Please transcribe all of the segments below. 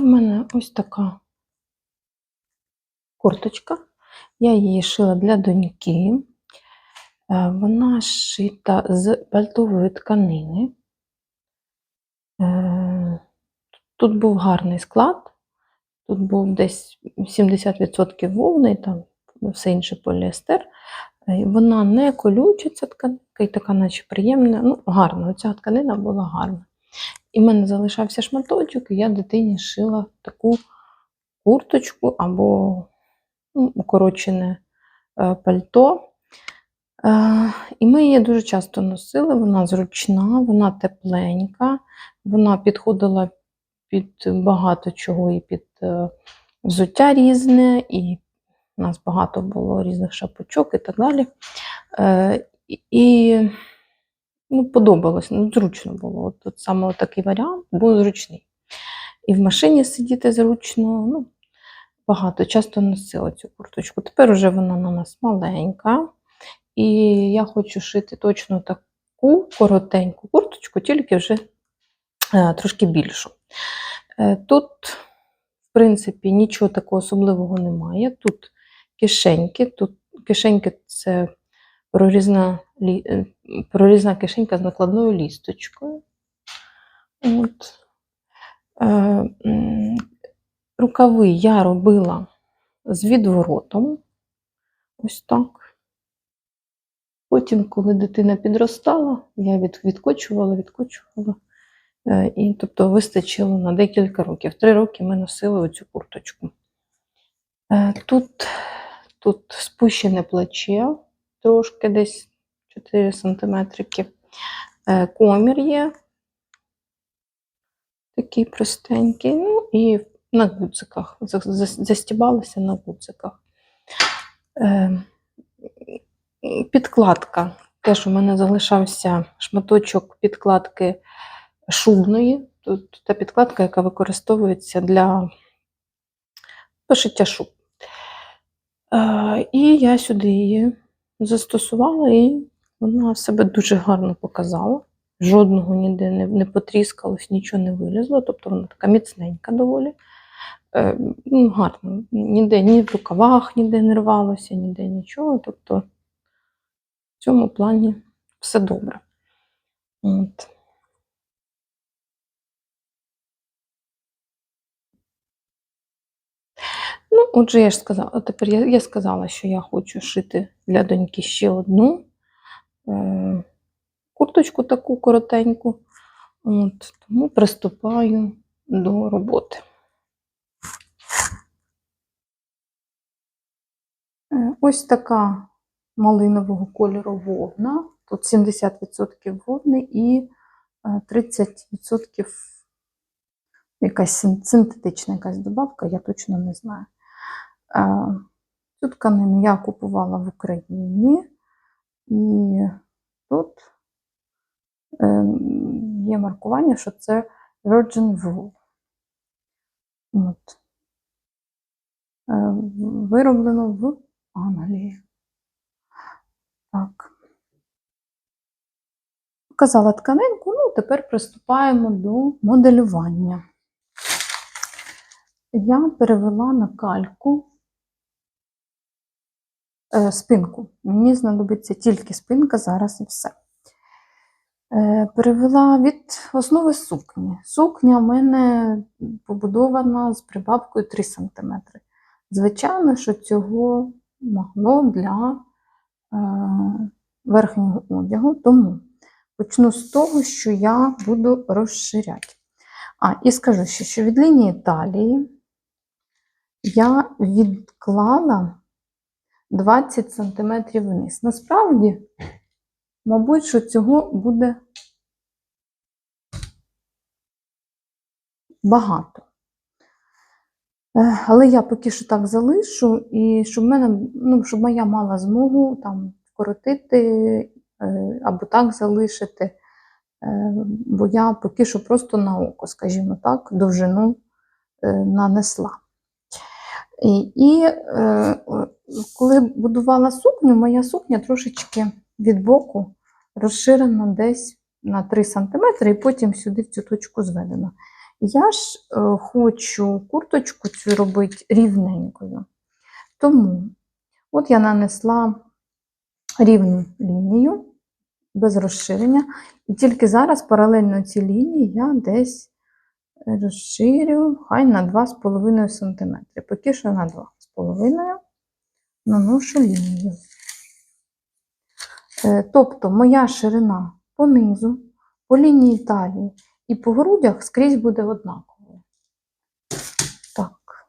В мене ось така курточка. Я її шила для доньки. Е, Вона шита з пальтової тканини. Е, Тут був гарний склад. Тут був десь 70% вовни, там все інше поліестер. Е, Вона не колюча, ця тканинка, і така, наче приємна. Ну, гарна. Оця тканина була гарна. І в мене залишався шматочок, і я дитині шила таку курточку або ну, укорочене е, пальто. Е, І ми її дуже часто носили. Вона зручна, вона тепленька, вона підходила під багато чого, і під е, взуття різне, і у нас багато було різних шапочок і так далі. І ну, подобалось, ну, зручно було. От, от саме такий варіант був зручний. І в машині сидіти зручно. Ну, багато часто носила цю курточку. Тепер вже вона на нас маленька. І я хочу шити точно таку коротеньку курточку, тільки вже е, трошки більшу. Е, Тут, в принципі, нічого такого особливого немає. Тут кишеньки, тут кишеньки це прорізна, прорізна кишенька з накладною лісточкою. От. Е, Рукави я робила з відворотом. Ось так. Потім, коли дитина підростала, я від, відкочувала, відкочувала. Е, І, тобто вистачило на декілька років. Три роки ми носили оцю курточку. Е, Тут, тут спущене плече, трошки десь 4 см. Комір є. Такий простенький. Ну і на гудзиках. за- за- Застібалася на гудзиках. Е, Підкладка. Теж у мене залишався шматочок підкладки шубної. Тут та підкладка, яка використовується для пошиття шуб. Е, І я сюди її застосувала, і вона себе дуже гарно показала. Жодного ніде не, не потріскалось, нічого не вилізло, тобто вона така міцненька доволі. Е, ну, гарно. Ніде ні в рукавах, ніде не рвалося, ніде нічого. Тобто в цьому плані все добре. От. Ну, отже, я ж сказала, тепер я, я сказала, що я хочу шити для доньки ще одну курточку таку коротеньку. От, тому приступаю до роботи. Е, Ось така малинового кольору вовна. Тут 70% вовни і е, 30% якась синтетична якась добавка, я точно не знаю. Е, Цю тканину я купувала в Україні, і тут е, є маркування, що це Virgin Wool. От. Е, Вироблено в Англії. Так. Показала тканинку, ну тепер приступаємо до моделювання. Я перевела на кальку спинку. Мені знадобиться тільки спинка зараз і все. Е, перевела від основи сукні. Сукня в мене побудована з прибавкою 3 см. Звичайно, що цього могло для е, верхнього одягу, тому почну з того, що я буду розширяти. А, і скажу ще, що від лінії талії я відклала 20 см вниз. Насправді, мабуть, що цього буде багато. Е, Але я поки що так залишу, і щоб мене, ну, щоб моя мала змогу там вкоротити е, або так залишити. Е, Бо я поки що просто на око, скажімо так, довжину нанесла. І, е, коли будувала сукню, моя сукня трошечки від боку розширена десь на 3 см, і потім сюди в цю точку зведена. Я ж е, хочу курточку цю робити рівненькою. Тому от я нанесла рівну лінію без розширення, і тільки зараз паралельно цій лінії я десь розширю хай на 2,5 см. Поки що на 2,5 наношу лінію. Е, Тобто моя ширина по низу, по лінії талії і по грудях скрізь буде однаковою. Так.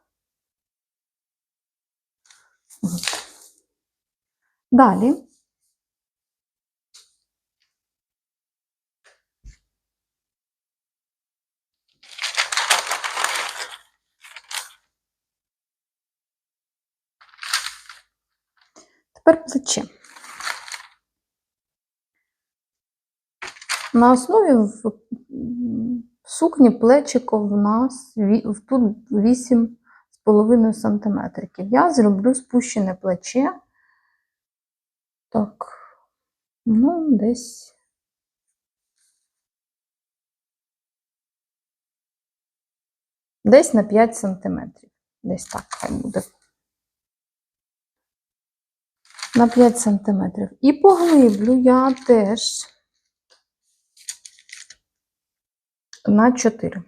Далі. Тепер плече. На основі в сукні плечико в нас тут 8,5 см. Я зроблю спущене плече. Так, ну, десь. Десь на 5 см. Десь так хай буде. На 5 см. І поглиблю я теж на 4.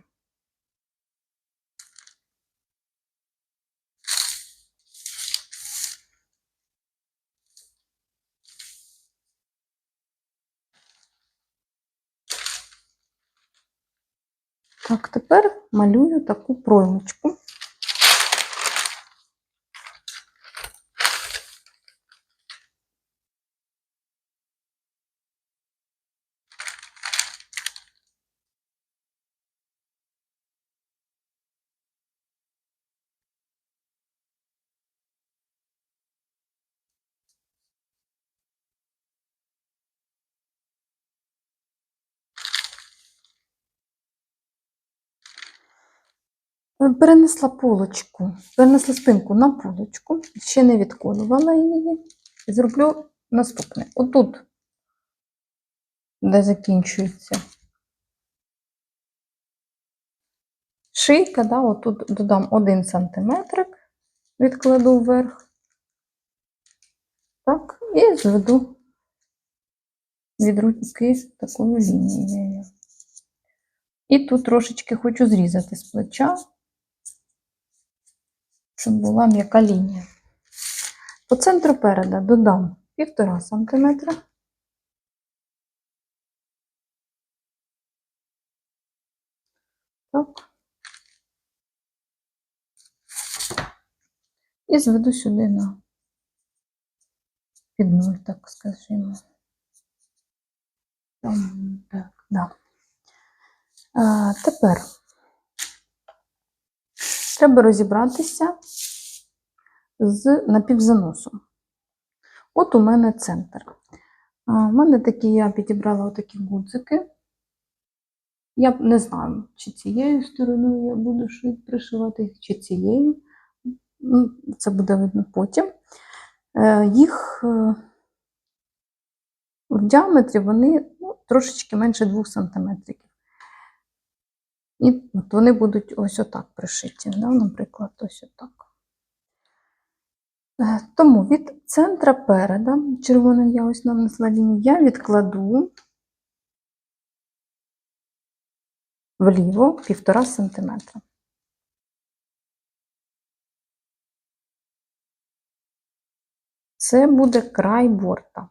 Так, тепер малюю таку проймочку. Перенесла полочку, перенесла спинку на полочку, ще не відколювала її. Зроблю наступне. Отут, де закінчується шийка, да, отут додам 1 см, відкладу вверх. Так, і зведу від руки такою лінією. І тут трошечки хочу зрізати з плеча, щоб була м'яка лінія. По центру переда додам 1,5 см. Так. І зведу сюди на під нуль, так скажімо. Там, так, да. А, тепер треба розібратися з напівзаносом. От у мене центр. У мене такі, я підібрала отакі гудзики. Я не знаю, чи цією стороною я буду шити, пришивати їх, чи цією. Це буде видно потім. Е, Їх е, в діаметрі вони ну, трошечки менше 2 см. І от вони будуть ось отак пришиті, да? наприклад, ось отак. Е, Тому від центра переда, червоним я ось нанесла лінію, я відкладу вліво 1,5 см. Це буде край борта.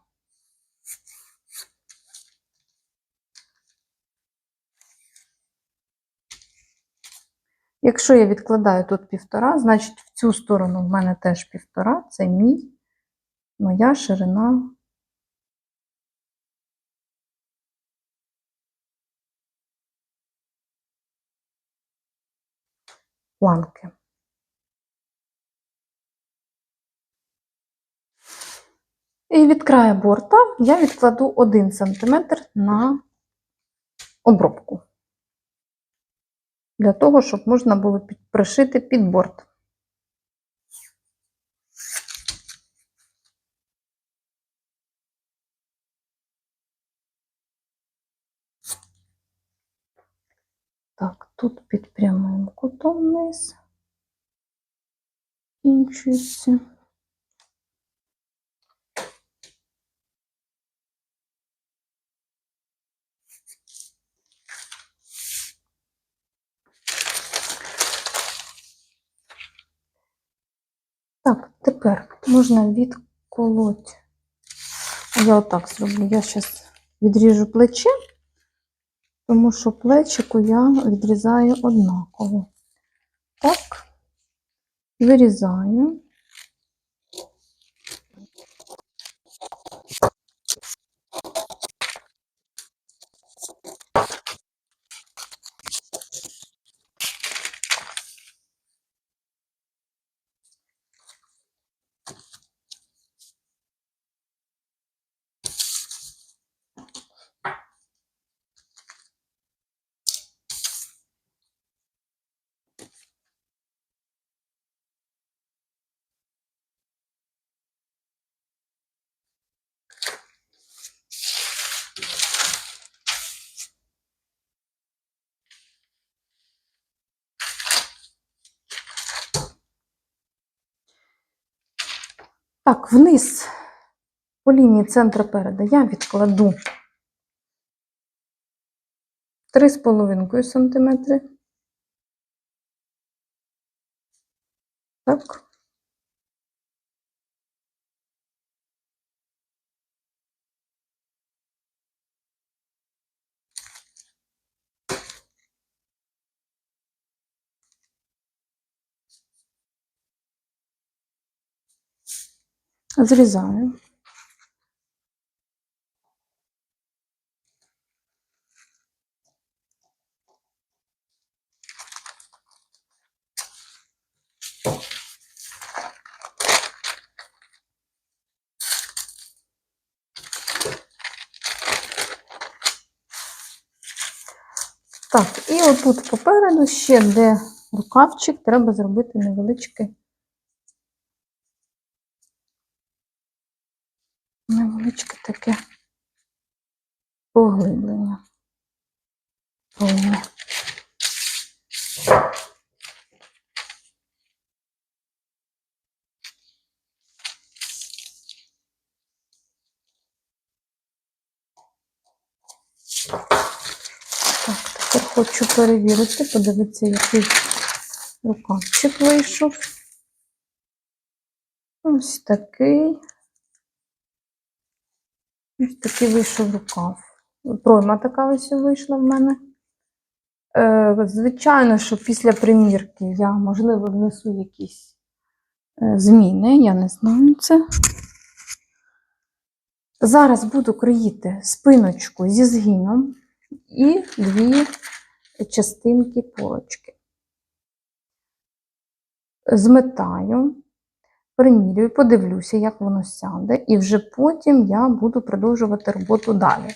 Якщо я відкладаю тут півтора, значить в цю сторону в мене теж півтора, це мій, моя ширина. Планки. І від краю борта я відкладу 1 см на обробку. Для того, щоб можна було пришити під борт. Так, тут під прямим кутом низ кінчується. Так, тепер можна відколоти. Я отак зроблю. Я зараз відріжу плече, тому що плечику я відрізаю однаково. Так, вирізаю. Так, вниз по лінії центра переда я відкладу 3,5 см. Так. Зрізаю. Так, і отут попереду ще, де рукавчик, треба зробити невеличке невеличке таке поглиблення. Повне. Так, тепер хочу перевірити, подивитися, який рукавчик вийшов. Ось такий. Ось такий вийшов рукав. Пройма така ось вийшла в мене. Е, звичайно, що після примірки я, можливо, внесу якісь е, зміни, я не знаю це. Зараз буду кроїти спиночку зі згином і дві частинки полочки. Зметаю, примірюю, подивлюся, як воно сяде, і вже потім я буду продовжувати роботу далі.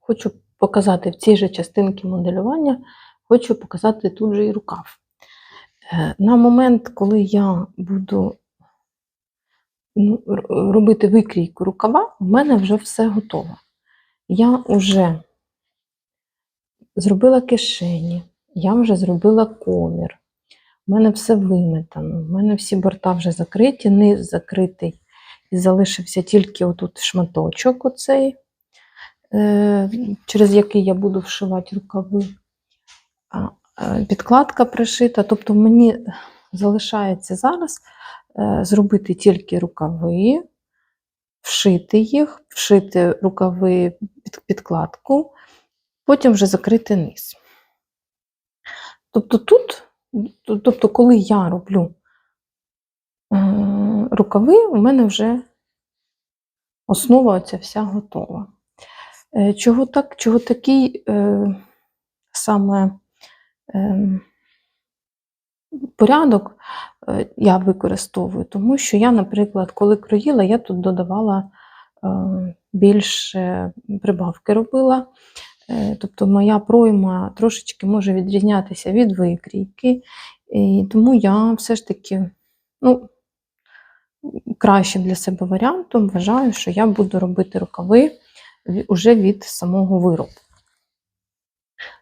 Хочу показати в цій же частинці моделювання, хочу показати тут же і рукав. Е, На момент, коли я буду ну, робити викрійку рукава, в мене вже все готово. Я вже зробила кишені, я вже зробила комір. У мене все виметано, в мене всі борта вже закриті, низ закритий. І залишився тільки отут шматочок, оцей, е, через який я буду вшивати рукави. Е, Підкладка пришита. Тобто мені залишається зараз е, зробити тільки рукави, вшити їх, вшити рукави під підкладку, потім вже закрити низ. Тобто тут, тобто, коли я роблю е, рукави, у мене вже основа оця вся готова. Е, Чого так, чого такий е, саме порядок я використовую, тому що я, наприклад, коли кроїла, я тут додавала більше прибавки робила. Е, Тобто моя пройма трошечки може відрізнятися від викрійки, і тому я все ж таки ну, кращим для себе варіантом вважаю, що я буду робити рукави уже від самого виробу.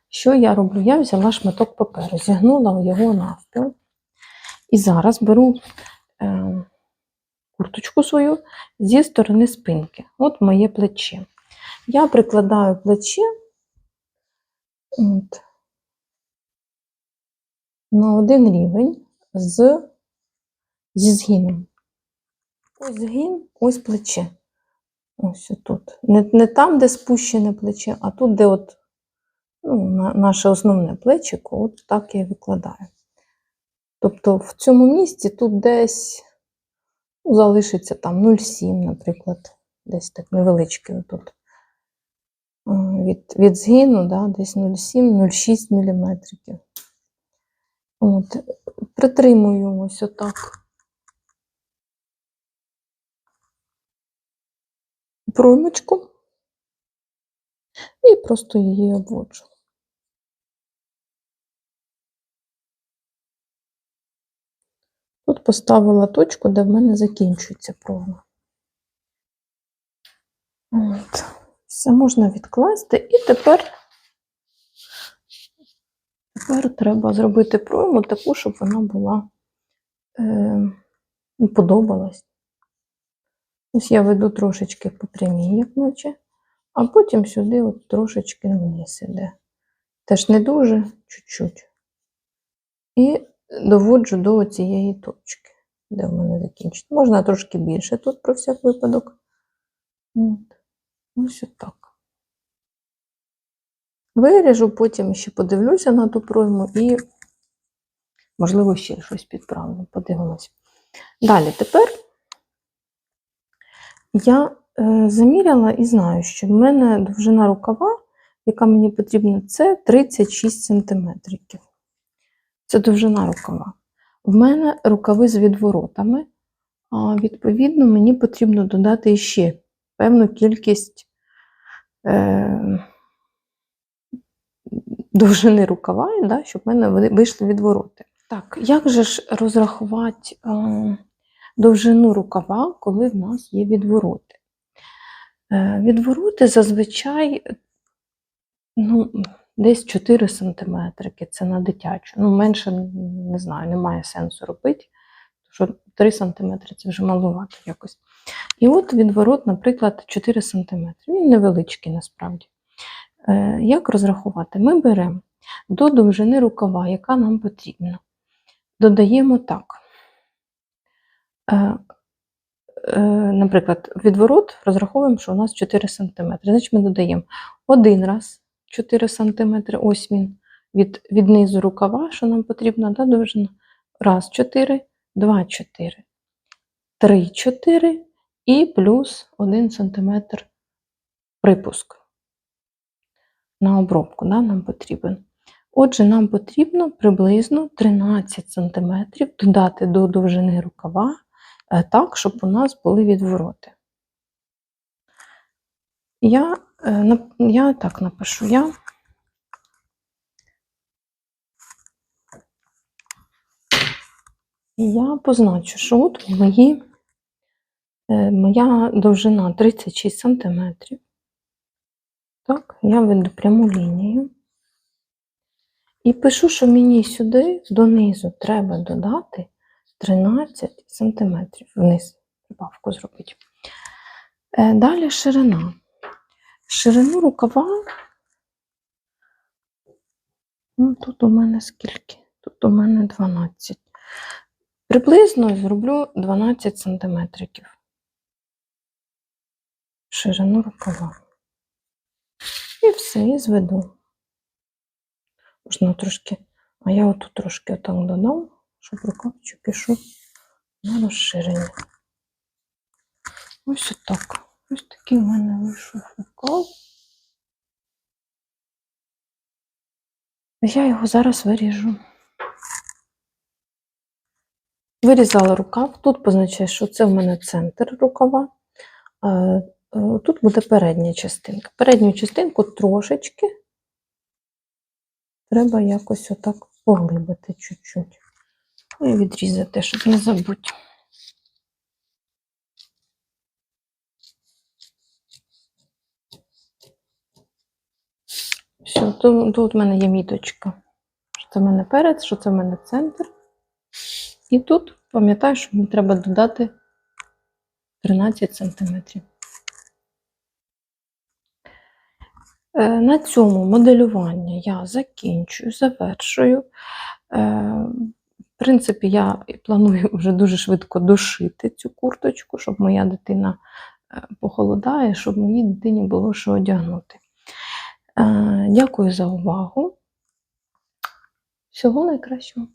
Що я роблю? Я взяла шматок паперу, зігнула його навпіл. І зараз беру е, курточку свою зі сторони спинки. От моє плече. Я прикладаю плече от, на один рівень з, зі згином. Ось згин, ось плече. Ось тут. Не, не там, де спущене плече, а тут, де от, ну, на, наше основне плечико, от так я викладаю. Тобто в цьому місці тут десь ну, залишиться там 0,7, наприклад, десь так невеличкий тут. Від, від згину, да, десь 0,7-0,6 мм. От, притримую ось отак. Проймочку і просто її обводжу. Тут поставила точку, де в мене закінчується пройма. От. Все можна відкласти, і тепер, тепер треба зробити пройму таку, щоб вона була е, подобалась. Ось я веду трошечки по прямій, як наче, а потім сюди от трошечки вниз іде. Теж не дуже, чуть-чуть. І доводжу до цієї точки, де в мене закінчить. Можна трошки більше тут про всяк випадок. От. Ось отак. Виріжу, потім ще подивлюся на ту пройму і, можливо, ще щось підправлю. Подивимось. Далі, тепер я е, заміряла і знаю, що в мене довжина рукава, яка мені потрібна, це 36 см. Це довжина рукава. В мене рукави з відворотами, а відповідно, мені потрібно додати ще певну кількість е, довжини рукава, да, щоб в мене вийшли відвороти. Так, як же ж розрахувати е, довжину рукава, коли в нас є відвороти? Е, відвороти зазвичай ну, десь 4 см, це на дитячу. Ну, менше, не знаю, немає сенсу робити, що 3 см це вже малувато якось. І от відворот, наприклад, 4 см. Він невеличкий насправді. Е, Як розрахувати? Ми беремо до довжини рукава, яка нам потрібна. Додаємо так. Е, е, Наприклад, відворот розраховуємо, що у нас 4 см. Значить, ми додаємо один раз 4 см, ось він від, від низу рукава, що нам потрібна да, довжина. Раз, 4, 2, 4, 3, 4 і плюс 1 см припуск на обробку да, нам потрібен. Отже, нам потрібно приблизно 13 см додати до довжини рукава е, так, щоб у нас були відвороти. Я, е, я так напишу. Я я позначу, що от мої, моя довжина 36 см. Так, я веду пряму лінію. І пишу, що мені сюди, донизу, треба додати 13 см вниз, прибавку зробити. Е, Далі ширина. Ширину рукава. Ну, тут у мене скільки? Тут у мене 12. Приблизно зроблю 12 см. Ширину рукава. І все, і зведу. Можна трошки, а я отут трошки отак додам, щоб рукавчик пішов на розширення. Ось отак. Ось такий в мене вийшов рукав. Я його зараз виріжу. Вирізала рукав, тут позначає, що це в мене центр рукава. Тут буде передня частинка. Передню частинку трошечки треба якось отак поглибити чуть-чуть. І відрізати, щоб не забути. Все, тут, тут в мене є міточка. Що це в мене перець, що це в мене центр. І тут пам'ятаю, що мені треба додати 13 сантиметрів. Е, На цьому моделювання я закінчую, завершую. Е, В принципі, я планую вже дуже швидко дошити цю курточку, щоб моя дитина е, похолодає, щоб моїй дитині було що одягнути. Е, Дякую за увагу. Всього найкращого.